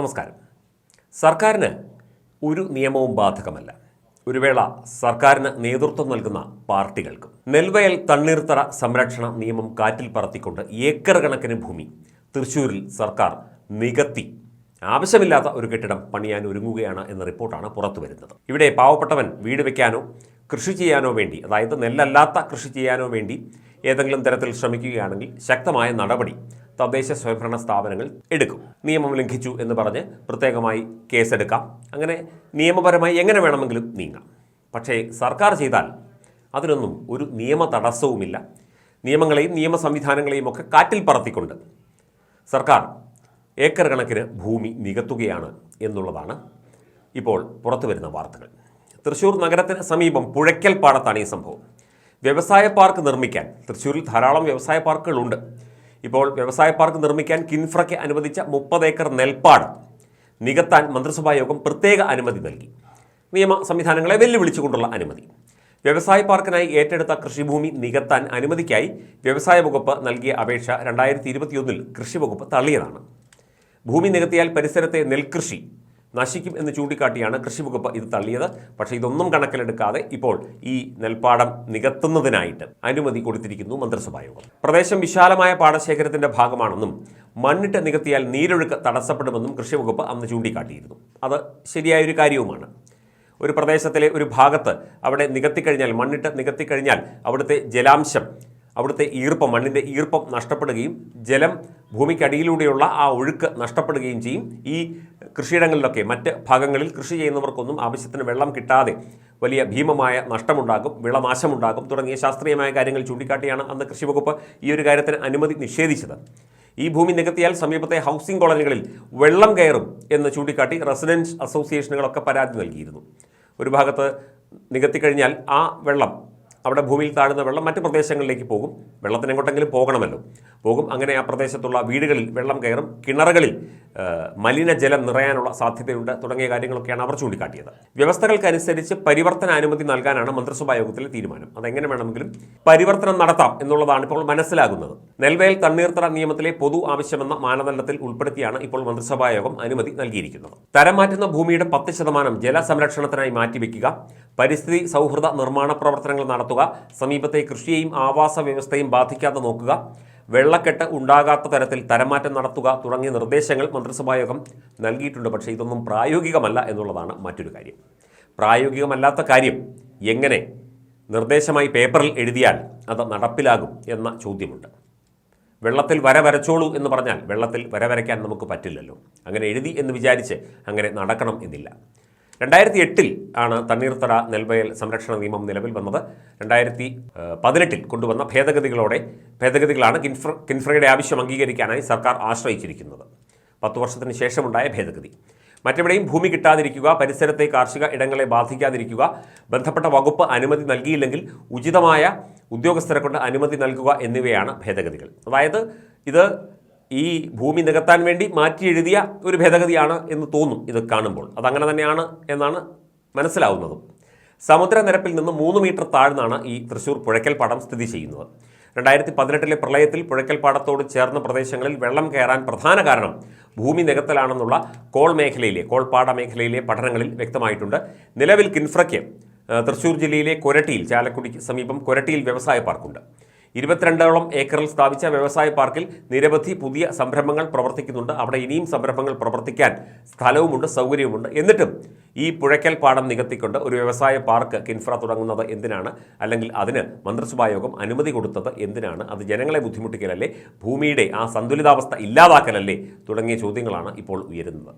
നമസ്കാരം. സർക്കാരിന് ഒരു നിയമവും ബാധകമല്ല. ഒരു വേള സർക്കാരിന് നേതൃത്വം നൽകുന്ന പാർട്ടികൾക്കും നെൽവയൽ തണ്ണീർത്തറ സംരക്ഷണ നിയമം കാറ്റിൽ പറത്തിക്കൊണ്ട് ഏക്കർ കണക്കിന് ഭൂമി തൃശ്ശൂരിൽ സർക്കാർ നികത്തി. ആവശ്യമില്ലാത്ത ഒരു കെട്ടിടം പണിയാൻ ഒരുങ്ങുകയാണ് എന്ന റിപ്പോർട്ടാണ് പുറത്തു വരുന്നത്. ഇവിടെ പാവപ്പെട്ടവൻ വീട് വയ്ക്കാനോ കൃഷി ചെയ്യാനോ വേണ്ടി അതായത് നെല്ലല്ലാത്ത കൃഷി ചെയ്യാനോ വേണ്ടി ഏതെങ്കിലും തരത്തിൽ ശ്രമിക്കുകയാണെങ്കിൽ ശക്തമായ നടപടി തദ്ദേശ സ്വയംഭരണ സ്ഥാപനങ്ങൾ എടുക്കും. നിയമം ലംഘിച്ചു എന്ന് പറഞ്ഞ് പ്രത്യേകമായി കേസെടുക്കാം. അങ്ങനെ നിയമപരമായി എങ്ങനെ വേണമെങ്കിലും നീങ്ങാം. പക്ഷേ സർക്കാർ ചെയ്താൽ അതിനൊന്നും ഒരു നിയമ തടസ്സവുമില്ല. നിയമങ്ങളെയും നിയമ സംവിധാനങ്ങളെയും ഒക്കെ കാറ്റിൽ പറത്തിക്കൊണ്ട് സർക്കാർ ഏക്കർ കണക്കിന് ഭൂമി നികത്തുകയാണ് എന്നുള്ളതാണ് ഇപ്പോൾ പുറത്തു വരുന്ന വാർത്തകൾ. തൃശ്ശൂർ നഗരത്തിന് സമീപം പുഴയ്ക്കൽ പാടത്താണ് ഈ സംഭവം. വ്യവസായ പാർക്ക് നിർമ്മിക്കാൻ തൃശ്ശൂരിൽ ധാരാളം വ്യവസായ പാർക്കുകളുണ്ട്. ഇപ്പോൾ വ്യവസായ പാർക്ക് നിർമ്മിക്കാൻ കിൻഫ്രയ്ക്ക് അനുവദിച്ച മുപ്പത് ഏക്കർ നെൽപ്പാട് നികത്താൻ മന്ത്രിസഭാ യോഗം പ്രത്യേക അനുമതി നൽകി. നിയമ സംവിധാനങ്ങളെ വെല്ലുവിളിച്ചുകൊണ്ടുള്ള അനുമതി. വ്യവസായ പാർക്കിനായി ഏറ്റെടുത്ത കൃഷിഭൂമി നികത്താൻ അനുമതിക്കായി വ്യവസായ വകുപ്പ് നൽകിയ അപേക്ഷ രണ്ടായിരത്തി ഇരുപത്തിയൊന്നിൽ കൃഷി വകുപ്പ് തള്ളിയതാണ്. ഭൂമി നികത്തിയാൽ പരിസരത്തെ നെൽകൃഷി നശിക്കും എന്ന് ചൂണ്ടിക്കാട്ടിയാണ് കൃഷി വകുപ്പ് ഇത് തള്ളിയത്. പക്ഷേ ഇതൊന്നും കണക്കിലെടുക്കാതെ ഇപ്പോൾ ഈ നെൽപ്പാടം നികത്തുന്നതിനായിട്ട് അനുമതി കൊടുത്തിരിക്കുന്നു മന്ത്രിസഭാ യോഗം പ്രദേശം വിശാലമായ പാടശേഖരത്തിന്റെ ഭാഗമാണെന്നും മണ്ണിട്ട് നികത്തിയാൽ നീരൊഴുക്ക് തടസ്സപ്പെടുമെന്നും കൃഷി വകുപ്പ് അന്ന് ചൂണ്ടിക്കാട്ടിയിരുന്നു. അത് ശരിയായൊരു കാര്യവുമാണ്. ഒരു പ്രദേശത്തിലെ ഒരു ഭാഗത്ത് അവിടെ നികത്തിക്കഴിഞ്ഞാൽ മണ്ണിട്ട് നികത്തിക്കഴിഞ്ഞാൽ അവിടുത്തെ ജലാംശം അവിടുത്തെ ഈർപ്പം മണ്ണിന്റെ ഈർപ്പം നഷ്ടപ്പെടുകയും ജലം ഭൂമിക്കടിയിലൂടെയുള്ള ആ ഒഴുക്ക് നഷ്ടപ്പെടുകയും ചെയ്യും. ഈ കൃഷിയിടങ്ങളിലൊക്കെ മറ്റ് ഭാഗങ്ങളിൽ കൃഷി ചെയ്യുന്നവർക്കൊന്നും ആവശ്യത്തിന് വെള്ളം കിട്ടാതെ വലിയ ഭീമമായ നഷ്ടമുണ്ടാകും വിളനാശമുണ്ടാകും തുടങ്ങിയ ശാസ്ത്രീയമായ കാര്യങ്ങൾ ചൂണ്ടിക്കാട്ടിയാണ് അന്ന് കൃഷി വകുപ്പ് ഈ ഒരു കാര്യത്തിന് അനുമതി നിഷേധിച്ചത്. ഈ ഭൂമി നികത്തിയാൽ സമീപത്തെ ഹൗസിംഗ് കോളനികളിൽ വെള്ളം കയറും എന്ന് ചൂണ്ടിക്കാട്ടി റെസിഡൻസ് അസോസിയേഷനുകളൊക്കെ പരാതി നൽകിയിരുന്നു. ഒരു ഭാഗത്ത് നികത്തിക്കഴിഞ്ഞാൽ ആ വെള്ളം അവിടെ ഭൂമിയിൽ താഴുന്ന വെള്ളം മറ്റ് പ്രദേശങ്ങളിലേക്ക് പോകും. വെള്ളത്തിന് എങ്ങോട്ടെങ്കിലും പോകണമല്ലോ. പോകും. അങ്ങനെ ആ പ്രദേശത്തുള്ള വീടുകളിൽ വെള്ളം കയറും. കിണറുകളിൽ മലിനജലം നിറയാനുള്ള സാധ്യതയുണ്ട്. തുടങ്ങിയ കാര്യങ്ങളൊക്കെയാണ് അവർ ചൂണ്ടിക്കാട്ടിയത്. വ്യവസ്ഥകൾക്കനുസരിച്ച് പരിവർത്തന അനുമതി നൽകാനാണ് മന്ത്രിസഭാ യോഗത്തിലെ തീരുമാനം. അതെങ്ങനെ വേണമെങ്കിലും പരിവർത്തനം നടത്താം എന്നുള്ളതാണ് ഇപ്പോൾ മനസ്സിലാകുന്നത്. നെൽവയൽ തണ്ണീർത്തട നിയമത്തിലെ പൊതു ആവശ്യമെന്ന മാനദണ്ഡത്തിൽ ഉൾപ്പെടുത്തിയാണ് ഇപ്പോൾ മന്ത്രിസഭാ യോഗം അനുമതി നൽകിയിരിക്കുന്നത്. തരം മാറ്റുന്ന ഭൂമിയുടെ പത്ത് ശതമാനം ജലസംരക്ഷണത്തിനായി മാറ്റിവെക്കുക പരിസ്ഥിതി സൗഹൃദ നിർമ്മാണ പ്രവർത്തനങ്ങൾ നടത്തുക സമീപത്തെ കൃഷിയെയും ആവാസ വ്യവസ്ഥയും ബാധിക്കാതെ നോക്കുക വെള്ളക്കെട്ട് ഉണ്ടാകാത്ത തരത്തിൽ തരമാറ്റം നടത്തുക തുടങ്ങിയ നിർദ്ദേശങ്ങൾ മന്ത്രിസഭായോഗം നൽകിയിട്ടുണ്ട്. പക്ഷേ ഇതൊന്നും പ്രായോഗികമല്ല എന്നുള്ളതാണ് മറ്റൊരു കാര്യം. പ്രായോഗികമല്ലാത്ത കാര്യം എങ്ങനെ നിർദ്ദേശമായി പേപ്പറിൽ എഴുതിയാൽ അത് നടപ്പിലാകും എന്ന ചോദ്യമുണ്ട്. വെള്ളത്തിൽ വര വരച്ചോളൂ എന്ന് പറഞ്ഞാൽ വെള്ളത്തിൽ വര വരയ്ക്കാൻ നമുക്ക് പറ്റില്ലല്ലോ. അങ്ങനെ എഴുതി എന്ന് വിചാരിച്ച് അങ്ങനെ നടക്കണം എന്നില്ല. രണ്ടായിരത്തി എട്ടിൽ ആണ് തണ്ണീർത്തട നെൽവയൽ സംരക്ഷണ നിയമം നിലവിൽ വന്നത്. രണ്ടായിരത്തി പതിനെട്ടിൽ കൊണ്ടുവന്ന ഭേദഗതികളോടെ ഭേദഗതികളാണ് കിൻഫ്ര കിൻഫ്രയുടെ ആവശ്യം അംഗീകരിക്കാനായി സർക്കാർ ആശ്രയിച്ചിരിക്കുന്നത്. പത്ത് വർഷത്തിന് ശേഷമുണ്ടായ ഭേദഗതി. മറ്റെവിടെയും ഭൂമി കിട്ടാതിരിക്കുക പരിസരത്തെ കാർഷിക ഇടങ്ങളെ ബാധിക്കാതിരിക്കുക ബന്ധപ്പെട്ട വകുപ്പ് അനുമതി നൽകിയില്ലെങ്കിൽ ഉചിതമായ ഉദ്യോഗസ്ഥരെ കൊണ്ട് അനുമതി നൽകുക എന്നിവയാണ് ഭേദഗതികൾ. അതായത് ഇത് ഈ ഭൂമി നികത്താൻ വേണ്ടി മാറ്റി എഴുതിയ ഒരു ഭേദഗതിയാണ് എന്ന് തോന്നും ഇത് കാണുമ്പോൾ. അതങ്ങനെ തന്നെയാണ് എന്നാണ് മനസ്സിലാവുന്നതും. സമുദ്രനിരപ്പിൽ നിന്ന് മൂന്ന് മീറ്റർ താഴ്ന്നാണ് ഈ തൃശ്ശൂർ പുഴയ്ക്കൽ പാടം സ്ഥിതി ചെയ്യുന്നത്. രണ്ടായിരത്തി പതിനെട്ടിലെ പ്രളയത്തിൽ പുഴയ്ക്കൽ പാടത്തോട് ചേർന്ന പ്രദേശങ്ങളിൽ വെള്ളം കയറാൻ പ്രധാന കാരണം ഭൂമി നികത്തലാണെന്നുള്ള കോൾ മേഖലയിലെ കോൾപ്പാട മേഖലയിലെ പഠനങ്ങളിൽ വ്യക്തമായിട്ടുണ്ട്. നിലവിൽ കിൻഫ്രയ്ക്ക് തൃശ്ശൂർ ജില്ലയിലെ കൊരട്ടിയിൽ ചാലക്കുടിക്ക് സമീപം കൊരട്ടിയിൽ വ്യവസായ പാർക്കുണ്ട്. ഇരുപത്തിരണ്ടോളം ഏക്കറിൽ സ്ഥാപിച്ച വ്യവസായ പാർക്കിൽ നിരവധി പുതിയ സംരംഭങ്ങൾ പ്രവർത്തിക്കുന്നുണ്ട്. അവിടെ ഇനിയും സംരംഭങ്ങൾ പ്രവർത്തിക്കാൻ സ്ഥലവുമുണ്ട് സൗകര്യവുമുണ്ട്. എന്നിട്ടും ഈ പുഴയ്ക്കൽ പാടം നികത്തിക്കൊണ്ട് ഒരു വ്യവസായ പാർക്ക് കിൻഫ്ര തുടങ്ങുന്നത് എന്തിനാണ്? അല്ലെങ്കിൽ അതിന് മന്ത്രിസഭായോഗം അനുമതി കൊടുത്തത് എന്തിനാണ്? അത് ജനങ്ങളെ ബുദ്ധിമുട്ടിക്കലല്ലേ? ഭൂമിയുടെ ആ സന്തുലിതാവസ്ഥ ഇല്ലാതാക്കലല്ലേ? തുടങ്ങിയ ചോദ്യങ്ങളാണ് ഇപ്പോൾ ഉയരുന്നത്.